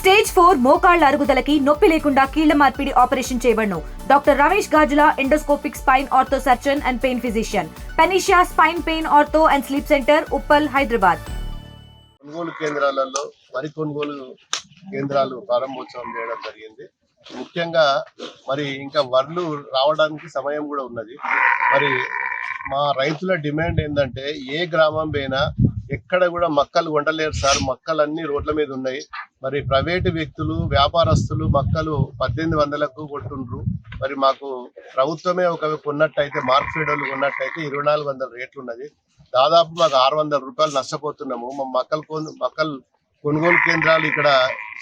Stage four మోకాళ్ళ అరుగుదలకి నొప్పి లేకుండా కీళ్ళ మార్పిడి operation చేయబడను. Doctor Ramesh Gajula endoscopic spine ortho surgeon and pain physician. Panacea spine pain ortho and sleep center Uppal Hyderabad. కొనుగోలు కేంద్రాలలో మరి కొనుగోలు కేంద్రాలు ప్రారంభోత్సవం చేయడం జరిగింది. ముఖ్యంగా మరి ఇంకా వడ్లు రావడానికి సమయం కూడా ఉన్నది. మరి మా రైతుల డిమాండ్ ఏంటంటే ఏ గ్రామం పోయినా ఎక్కడ కూడా మక్కలు వండలేరు సార్. మక్కలు అన్ని రోడ్ల మీద ఉన్నాయి. మరి ప్రైవేటు వ్యక్తులు వ్యాపారస్తులు మక్కలు పద్దెనిమిది వందలకు కొట్టుండ్రు. మరి మాకు ప్రభుత్వమే ఒక కొన్నట్టయితే మార్కెట్ వాళ్ళు కొన్నట్టయితే ఇరవై నాలుగు వందల రేట్లు ఉన్నది దాదాపు మాకు ఆరు వందల రూపాయలు నష్టపోతున్నాము. మా మక్కలు కొను మక్కలు కొనుగోలు కేంద్రాలు ఇక్కడ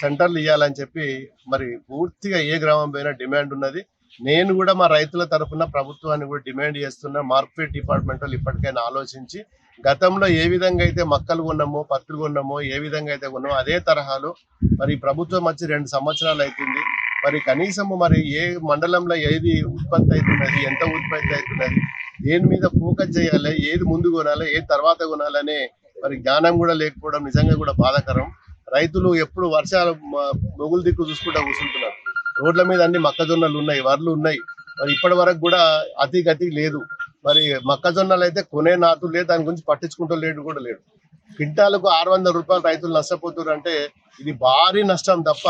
సెంటర్లు ఇవ్వాలని చెప్పి మరి పూర్తిగా ఏ గ్రామం పైన డిమాండ్ ఉన్నది. నేను కూడా మా రైతుల తరఫున ప్రభుత్వాన్ని కూడా డిమాండ్ చేస్తున్నా మార్కెట్ డిపార్ట్మెంట్ వాళ్ళు ఇప్పటికైనా ఆలోచించి గతంలో ఏ విధంగా అయితే మక్కలు కొన్నామో పత్తులు కొన్నామో ఏ విధంగా అయితే కొన్నామో అదే తరహాలో మరి ప్రభుత్వం వచ్చి రెండు సంవత్సరాలు అవుతుంది మరి కనీసము మరి ఏ మండలంలో ఏది ఉత్పత్తి అవుతున్నది ఎంత ఉత్పత్తి అవుతున్నది దేని మీద ఫోకస్ చేయాలి ఏది ముందు కొనాలి ఏది తర్వాత కొనాలనే మరి జ్ఞానం కూడా లేకపోవడం నిజంగా కూడా బాధాకరం. రైతులు ఎప్పుడు వర్షాలు మొగులు దిక్కు చూసుకుంటా కూర్చుంటున్నారు. రోడ్ల మీద అన్ని మొక్కజొన్నలు ఉన్నాయి వర్లు ఉన్నాయి. మరి ఇప్పటి వరకు కూడా అతి గతి లేదు. మరి మొక్కజొన్నలు అయితే కొనే నాటు లేదు దాని గురించి పట్టించుకుంటూ లేడు కూడా లేడు. క్వింటాలకు ఆరు వందల రూపాయలు రైతులు నష్టపోతున్నారు అంటే ఇది భారీ నష్టం తప్ప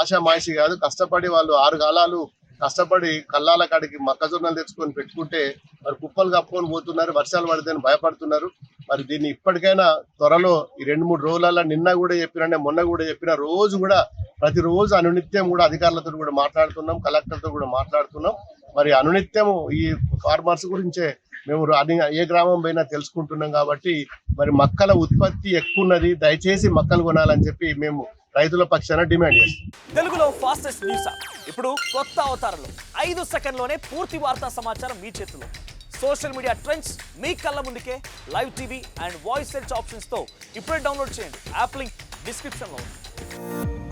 ఆశామాయిషి కాదు. కష్టపడి వాళ్ళు ఆరు కాలాలు కష్టపడి కళ్ళాల కాడికి మొక్కజొన్నలు తెచ్చుకొని పెట్టుకుంటే మరి కుప్పలు కప్పుకొని పోతున్నారు వర్షాలు పడితే భయపడుతున్నారు. మరి దీన్ని ఇప్పటికైనా త్వరలో ఈ రెండు మూడు రోజులలో నిన్న కూడా చెప్పిన మొన్న కూడా చెప్పిన రోజు కూడా ప్రతిరోజు అనునిత్యం కూడా అధికారులతో కూడా మాట్లాడుతున్నాం కలెక్టర్తో కూడా మాట్లాడుతున్నాం. మరి అనునిత్యము ఈ ఫార్మర్స్ గురించే మేము ఏ గ్రామం పోయినా తెలుసుకుంటున్నాం కాబట్టి మరి మక్కల ఉత్పత్తి ఎక్కువ ఉన్నది దయచేసి మక్కలు కొనాలని చెప్పి మేము రైతుల పక్షాన డిమాండ్ చేస్తాం తెలుగులో ఫాస్టెస్ట్ న్యూస్? ఇప్పుడు కొత్త అవతారంలో ఐదు సెకండ్లోనే పూర్తి వార్తా సమాచారం మీ చేతిలో. సోషల్ మీడియా ట్రెండ్స్ మీ కళ్ళ ముందుకే live TV and voice search ఆప్షన్స్తో ఇప్పుడే డౌన్లోడ్ చేయండి. యాప్ లింక్ డిస్క్రిప్షన్లో ఉంది.